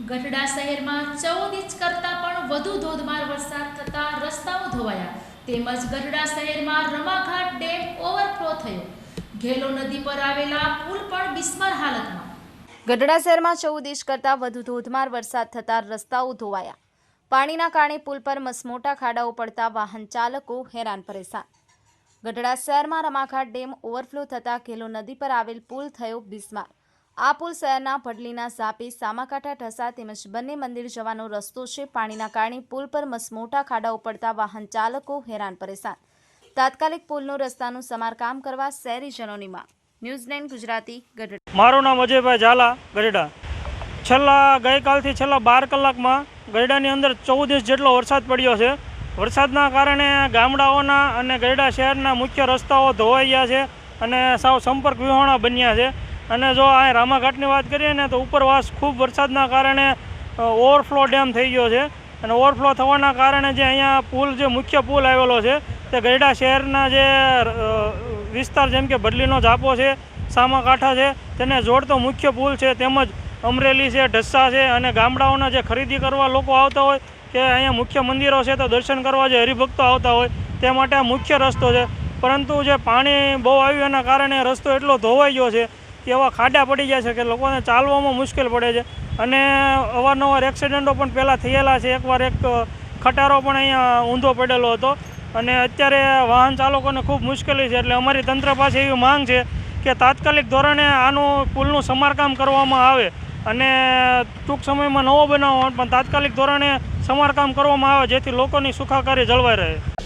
ગઢડા શહેરમાં ચૌદ ઇંચ કરતાં પણ વધુ ધોધમાર વરસાદ થતાં રસ્તાઓ ધોવાયા. તેમજ ગઢડા શહેરમાં રમાઘાટ ડેમ ઓવરફ્લો થયો. ઘેલો નદી પર આવેલા પુલ પણ બિસ્માર હાલતમાં. ગઢડા શહેરમાં ચૌદ ઇંચ કરતાં વધુ ધોધમાર વરસાદ થતાં રસ્તાઓ ધોવાયા. પાણીના કારણે પુલ પર મસમોટા ખાડાઓ પડતા વાહન ચાલકો હેરાન પરેશાન. ગઢડા શહેરમાં રમાઘાટ ડેમ ઓવરફ્લો થતાં ઘેલો નદી પર આવેલ પુલ થયો બિસ્માર. આ પુલ શહેરના ભડલીના ઝાપી સામાકાંઠા, ઢસા તેમજ બંને મંદિર જવાનો રસ્તો છે. પાણીના કારણે પુલ પર મસમોટા ખાડાઓ પડતા વાહન ચાલકો હેરાન પરેશાન. તાત્કાલિક પુલનું રસ્તાનું સમારકામ કરવા શહેરીજનોની માંગ ન્યૂઝ નાઇન ગુજરાતી, ગઢડા. મારું નામ અજયભાઈ ઝાલા, ગઢડા. છેલ્લા ગઈકાલથી છેલ્લા બાર કલાકમાં ગઢડાની અંદર ચૌદ ઇંચ જેટલો વરસાદ પડ્યો છે. વરસાદના કારણે ગામડાઓના અને ગઢડા શહેરના મુખ્ય રસ્તાઓ ધોવાઈ ગયા છે અને સાવ સંપર્ક વિહોણા બન્યા છે. અને જો આ રામાઘાટની વાત કરીએ ને, તો ઉપરવાસ ખૂબ વરસાદના કારણે ઓવરફ્લો ડેમ થઈ ગયો છે. અને ઓવરફ્લો થવાના કારણે જે અહીંયા પુલ, જે મુખ્ય પુલ આવેલો છે, તે ગઢડા શહેરના જે વિસ્તાર જેમ કે બદલીનો ઝાપો છે, સામાકાંઠા છે, તેને જોડતો મુખ્ય પુલ છે, તેમજ અમરેલી છે, ઢસ્સા છે અને ગામડાઓના જે ખરીદી કરવા લોકો આવતા હોય કે અહીંયા મુખ્ય મંદિરો છે, તો દર્શન કરવા જે હરિભક્તો આવતા હોય, તે માટે આ મુખ્ય રસ્તો છે. પરંતુ જે પાણી બહુ આવ્યું એના કારણે રસ્તો એટલો ધોવાઈ ગયો છે એવા ખાડા પડી જાય છે કે લોકોને ચાલવામાં મુશ્કેલ પડે છે. અને અવારનવાર એક્સિડન્ટો પણ પહેલાં થયેલા છે. એકવાર એક ખટારો પણ અહીંયા ઊંધો પડેલો હતો. અને અત્યારે વાહન ચાલકોને ખૂબ મુશ્કેલી છે. એટલે અમારી તંત્ર પાસે એવી માંગ છે કે તાત્કાલિક ધોરણે આનું પુલનું સમારકામ કરવામાં આવે અને ટૂંક સમયમાં નવો બનાવો પણ તાત્કાલિક ધોરણે સમારકામ કરવામાં આવે જેથી લોકોની સુખાકારી જળવાઈ રહે.